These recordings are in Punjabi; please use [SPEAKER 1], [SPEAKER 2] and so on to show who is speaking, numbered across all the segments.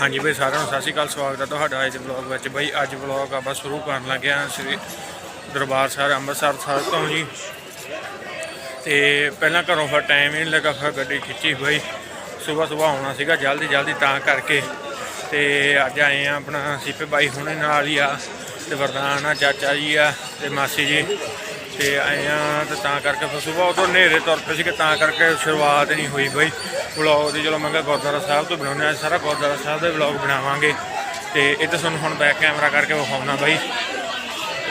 [SPEAKER 1] ਹਾਂਜੀ ਬਈ ਸਾਰਿਆਂ ਨੂੰ ਸਤਿ ਸ਼੍ਰੀ ਅਕਾਲ, ਸਵਾਗਤ ਹੈ ਤੁਹਾਡਾ ਅੱਜ ਦੇ ਵਲੌਗ ਵਿੱਚ। ਬਈ ਅੱਜ ਵਲੌਗ ਆਪਾਂ ਸ਼ੁਰੂ ਕਰਨ ਲੱਗੇ ਹਾਂ, ਸ੍ਰੀ ਦਰਬਾਰ ਸਾਹਿਬ, ਅੰਮ੍ਰਿਤਸਰ ਸਾਹਿਬ ਤੋਂ ਜੀ। ਤੇ ਪਹਿਲਾਂ ਘਰੋਂ ਫਿਰ ਟਾਈਮ ਹੀ ਨਹੀਂ ਲੱਗਾ, ਫਿਰ ਗੱਡੀ ਖਿੱਚੀ ਬਈ। ਸਵੇਰ ਸਵੇਰ ਆਉਣਾ ਸੀਗਾ, ਜਲਦੀ ਜਲਦੀ ਤਾਂ ਕਰਕੇ। ਤੇ ਅੱਜ ਆਏ ਆ ਆਪਣਾ ਸੀਪੇ ਬਾਈ ਹੁਣੇ ਨਾਲ ਹੀ ਆ, ਤੇ ਵਰਦਾਨ ਆ, ਚਾਚਾ ਜੀ ਆ, ਤੇ ਮਾਸੀ ਜੀ। ਤੇ ਆਏ ਆ ਤੇ ਤਾਂ ਕਰਕੇ ਫਿਰ ਸਵੇਰ ਉਦੋਂ ਹਨੇਰੇ ਤੁਰ ਪਏ ਸੀਗੇ, ਤਾਂ ਕਰਕੇ ਸ਼ੁਰੂਆਤ ਨਹੀਂ ਹੋਈ ਬਈ। ਵਲੌਗ ਦੀ ਚਲੋ ਮੈਂ ਕਿਹਾ ਗੁਰਦੁਆਰਾ ਸਾਹਿਬ ਤੋਂ ਬਣਾਉਂਦੇ ਆ ਸਾਰਾ ਗੁਰਦੁਆਰਾ ਸਾਹਿਬ ਦੇ ਵਲੌਗ ਬਣਾਵਾਂਗੇ। ਤੇ ਇਹ ਤਾਂ ਤੁਹਾਨੂੰ ਹੁਣ ਬੈਕ ਕੈਮਰਾ ਕਰਕੇ ਵਿਖਾਉਣਾ ਬਈ।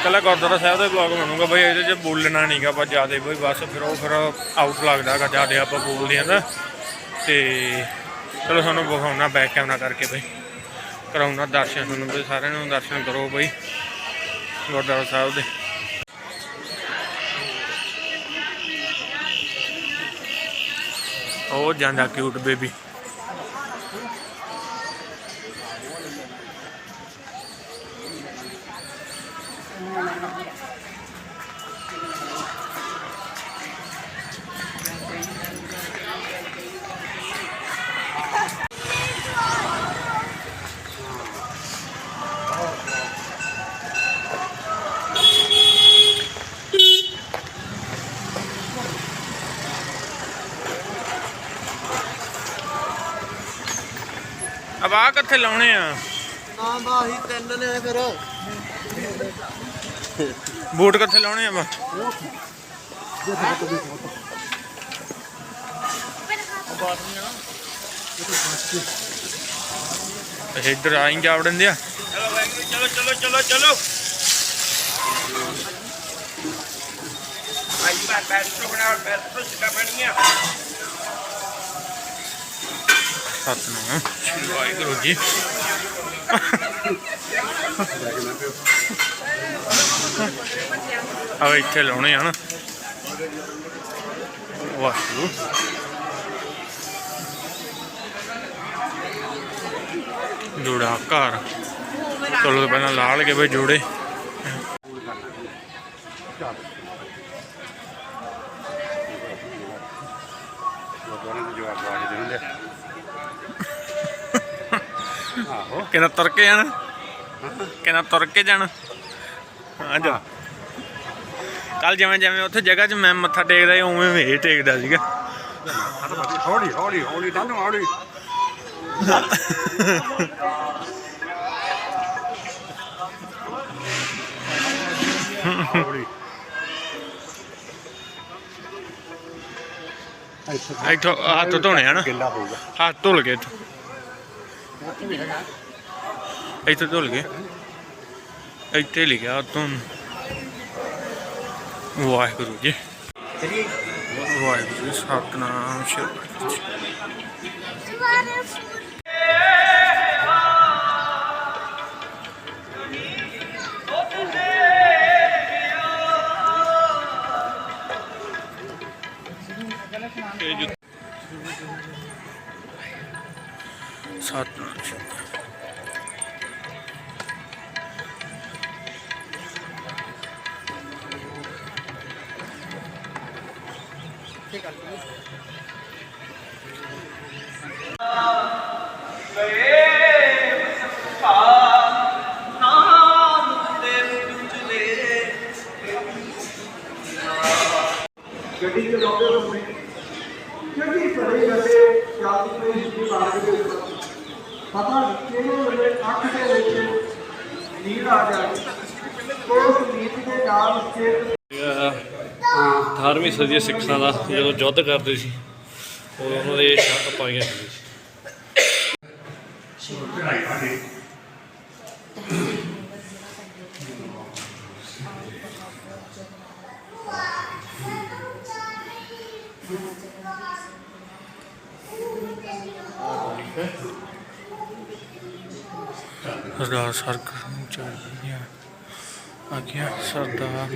[SPEAKER 1] ਕੱਲਾ ਗੁਰਦੁਆਰਾ ਸਾਹਿਬ ਦਾ ਵਲੌਗ ਬਣੂਗਾ ਬਈ, ਇਹਦੇ 'ਚ ਬੋਲਣਾ ਨਹੀਂਗਾ ਬਸ ਜ਼ਿਆਦਾ ਬਈ, ਬਸ ਫਿਰ ਉਹ ਫਿਰ ਆਊਟ ਲੱਗਦਾਗਾ ਜ਼ਿਆਦਾ ਆਪਾਂ ਬੋਲਦੇ ਆਂ ਨਾ ਤੇ ਚਲੋ ਤੁਹਾਨੂੰ ਵਿਖਾਉਣਾ ਬੈਕ ਕੈਮਰਾ ਕਰਕੇ ਬਈ। ਕਰਾਉਣਾ ਦਰਸ਼ਨ, ਤੁਹਾਨੂੰ ਬਈ ਸਾਰਿਆਂ ਨੂੰ ਦਰਸ਼ਨ ਕਰੋ ਬਈ, ਗੁਰਦੁਆਰਾ ਸਾਹਿਬ ਦੇ। ਉਹ ਜਾਂਦਾ ਕਿਊਟ ਬੇਬੀ ਅਬ ਆ ਕਿੱਥੇ ਲਾਉਣੇ ਆ?
[SPEAKER 2] ਨਾ ਬਾਹੀ ਤਿੰਨ ਨੇ ਫਿਰ।
[SPEAKER 1] ਬੂਟ ਕਿੱਥੇ ਲਾਉਣੇ ਆ ਬਾ ਇੱਧਰ ਆਈ ਜਾ ਵੜਨ ਦਿਆ।
[SPEAKER 3] ਚਲੋ ਚਲੋ ਚਲੋ ਚਲੋ ਚਲੋ। ਆਈ ਬਾਤ ਬੈਠ ਤੋਂ ਬਣਾ ਬੈਠ ਬਣੀਆਂ
[SPEAKER 1] ਸਤਨਾਮ। ਸ਼੍ਰੀ ਵਾਹਿਗੁਰੂ ਜੀ। ਆ ਇੱਥੇ ਲਾਉਣੇ ਆ ਨਾ। ਵਾਹਿਗੁਰੂ। ਜੋੜਾ ਘਰ। ਚਲੋ ਪਹਿਲਾਂ ਲਾ ਲਗੇ ਬਈ ਜੋੜੇ।
[SPEAKER 2] ਆਹੋ।
[SPEAKER 1] ਕਿਹਨਾਂ ਤੁਰ ਕੇ ਜਾਣਾ? ਕਿਹਨਾਂ ਤੁਰ ਕੇ ਜਾਣਾ? ਆ ਜਾ। ਕੱਲ ਜਿਵੇਂ ਜਿਵੇਂ ਉੱਥੇ ਜਗ੍ਹਾ 'ਚ ਮੈਂ ਮੱਥਾ ਟੇਕਦਾ ਸੀ ਉਵੇਂ ਇਹ ਟੇਕਦਾ ਸੀਗਾ।
[SPEAKER 2] ਹੌਲੀ ਹੌਲੀ ਹੌਲੀ ਡਾਨੂੰ ਹੌਲੀ। ਹੌਲੀ।
[SPEAKER 1] ਇੱਥੋਂ ਹੱਥ ਧੋਣੇ ਆ ਨਾ।
[SPEAKER 2] ਗਿੱਲਾ ਹੋਊਗਾ।
[SPEAKER 1] ਹੱਥ ਧੁਲ ਗਏ ਇੱਥੋਂ। ਇੱਥੇ ਧੁਲ ਗਏ ਇੱਥੇ ਲਿਖਿਆ ਤੋਂ ਵਾਹਿਗੁਰੂ ਜੀ ਵਾਹਿਗੁਰੂ ਜੀ ਸਤਨਾਮ ਸ਼੍ਰੀ ਵਾਹਿਗੁਰੂ ਜੀ ਸਤਨਾਮ ਸ਼੍ਰੀ
[SPEAKER 4] ਗੱਡੀ ਚਲਾਉਂਦੇ ਸਮੇਂ ਕਿਉਂਕਿ ਪਰੇ ਗੱਡੇ ਚਾਲੂ ਦੇ ਹਿੱਸੇ ਮਾਰਗ ਦੇ ਉੱਪਰ ਪਤਾ ਨਹੀਂ ਕਿਹੜੇ ਵੇਲੇ ਅੱਖ ਦੇ ਵਿੱਚ ਨੀਂਦ ਆ ਜਾਏ। ਉਸ ਨੀਂਦ ਦੇ ਨਾਲ ਚੇਤ
[SPEAKER 5] 18ਵੀਂ ਸਦੀ ਸਿੱਖਾਂ ਦਾ ਜਦੋਂ ਯੁੱਧ ਕਰਦੇ ਸੀ ਉਦੋਂ ਉਹਨਾਂ ਦੇ ਛੱਤ ਪਾਈਆਂ ਸੀ।
[SPEAKER 1] ਸਰਦਾਰ ਸਰਕ ਚੱਲ ਗਿਆ ਆ ਗਿਆ ਸਰਦਾਰ